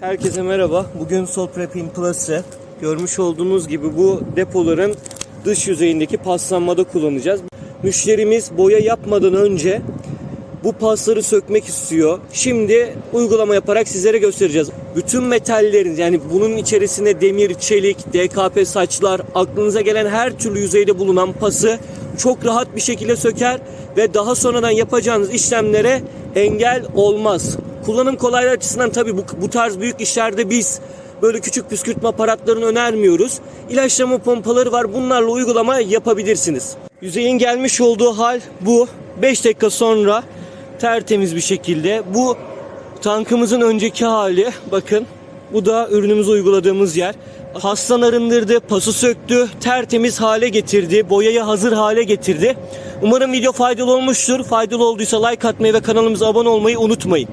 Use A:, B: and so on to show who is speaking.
A: Herkese merhaba. Bugün Sol Prep'in Plus'ı görmüş olduğunuz gibi bu depoların dış yüzeyindeki paslanmada kullanacağız. Müşterimiz boya yapmadan önce bu pasları sökmek istiyor. Şimdi uygulama yaparak sizlere göstereceğiz. Bütün metallerin yani bunun içerisinde demir, çelik, DKP saçlar, aklınıza gelen her türlü yüzeyde bulunan pası çok rahat bir şekilde söker ve daha sonradan yapacağınız işlemlere engel olmaz. Kullanım kolaylığı açısından tabii bu, bu tarz büyük işlerde biz böyle küçük püskürtme aparatlarını önermiyoruz. İlaçlama pompaları var. Bunlarla uygulama yapabilirsiniz. Yüzeyin gelmiş olduğu hal bu. 5 dakika sonra tertemiz bir şekilde bu tankımızın önceki hali bakın bu da ürünümüzü uyguladığımız yer. Hastan arındırdı, pası söktü, tertemiz hale getirdi, boyayı hazır hale getirdi. Umarım video faydalı olmuştur. Faydalı olduysa like atmayı ve kanalımıza abone olmayı unutmayın.